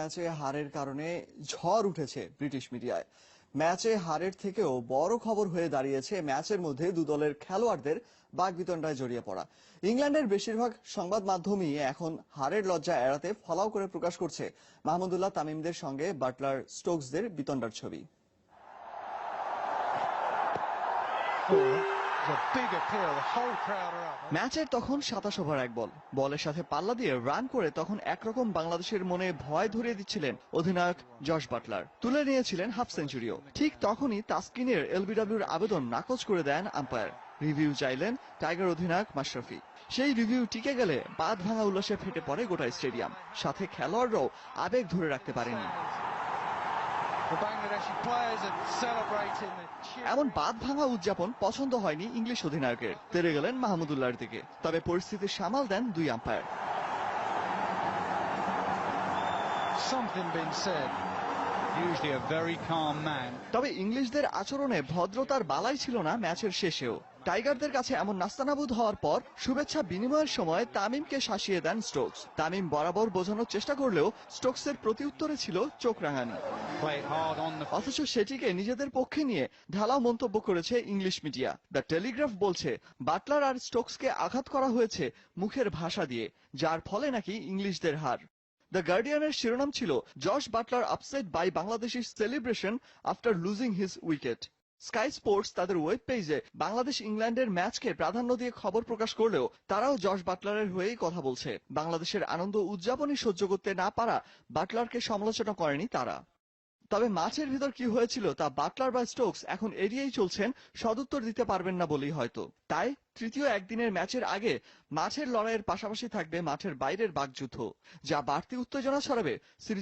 ম্যাচে হারের কারণে ঝড় উঠেছে ব্রিটিশ মিডিয়ায়। ম্যাচে হারের থেকেও বড় খবর হয়ে দাঁড়িয়েছে ম্যাচের মধ্যে দু দলের খেলোয়াড়দের বাগবিতণ্ডায় জড়িয়ে পড়া। ইংল্যান্ডের বেশিরভাগ সংবাদ মাধ্যমই এখন হারের লজ্জা এড়াতে ফলাও করে প্রকাশ করছে মাহমুদুল্লাহ তামিমদের সঙ্গে বাটলার স্টোকসদের বিতণ্ডার ছবি। ম্যাচের তখন সাতাশ ওভার এক বল। বলের সাথে পাল্লা দিয়ে রান করে তখন একরকম বাংলাদেশের মনে ভয় ধরিয়ে দিচ্ছিলেন অধিনায়ক জশ বাটলার। তুলে নিয়েছিলেন হাফ সেঞ্চুরিও। ঠিক তখনই তাসকিনের এলবিডব্লিউর আবেদন নাকচ করে দেন আম্পায়ার। রিভিউ চাইলেন টাইগার অধিনায়ক মাশরাফি। সেই রিভিউ টিকে গেলে বাদ ভাঙা উল্লাসে ফেটে পড়ে গোটা স্টেডিয়াম। সাথে খেলোয়াড়রাও আবেগ ধরে রাখতে পারেননি। এমন বাদ ভাঙা উদযাপন পছন্দ হয়নি ইংলিশ অধিনায়কের তেরে গেলেন মাহমুদুল্লাহর দিকে তবে পরিস্থিতি সামাল দেন দুই umpire Something been said. Usually a very calm man. তবে ইংলিশদের আচরণে ভদ্রতার বালাই ছিল না ম্যাচের শেষেও টাইগারদের কাছে এমন নাস্তানাবুদ হওয়ার পর শুভেচ্ছা বিনিময়ের সময় তামিমকে শাসিয়ে দেন স্টোকস। তামিম বরাবর বোঝানোর চেষ্টা করলেও স্টোকসের প্রতিউত্তরে ছিল চোখ রাঙানি। অথচ সেটিকে নিজেদের পক্ষে নিয়ে ঢালাও মন্তব্য করেছে ইংলিশ মিডিয়া। দ্য টেলিগ্রাফ বলছে বাটলার আর স্টোকসকে আঘাত করা হয়েছে মুখের ভাষা দিয়ে যার ফলে নাকি ইংলিশদের হার। দ্য গার্ডিয়ানের শিরোনাম ছিল Jos Butler upset by Bangladeshi celebration after losing his wicket. Sky Sports তাদের ওয়েব পেজে বাংলাদেশ ইংল্যান্ডের ম্যাচকে প্রাধান্য দিয়ে খবর প্রকাশ করলেও তারাও জশ বাটলারের হয়েই কথা বলছে। বাংলাদেশের আনন্দ উদযাপনই সহ্য করতে না পারা বাটলারকে সমালোচনা করেনি তারা। তবে মাছের ভিতর কি হয়েছিল তা বাটলার বা স্টোকস এখন এড়িয়েই চলছেন, সদুত্তর দিতে পারবেন না বলেই হয়তো। তাই তৃতীয় একদিনের ম্যাচের আগে মাছের লড়াইয়ের পাশাপাশি থাকবে মাঠের বাইরের বাগযুদ্ধ, যা বাড়তি উত্তেজনা ছড়াবে সিরিজ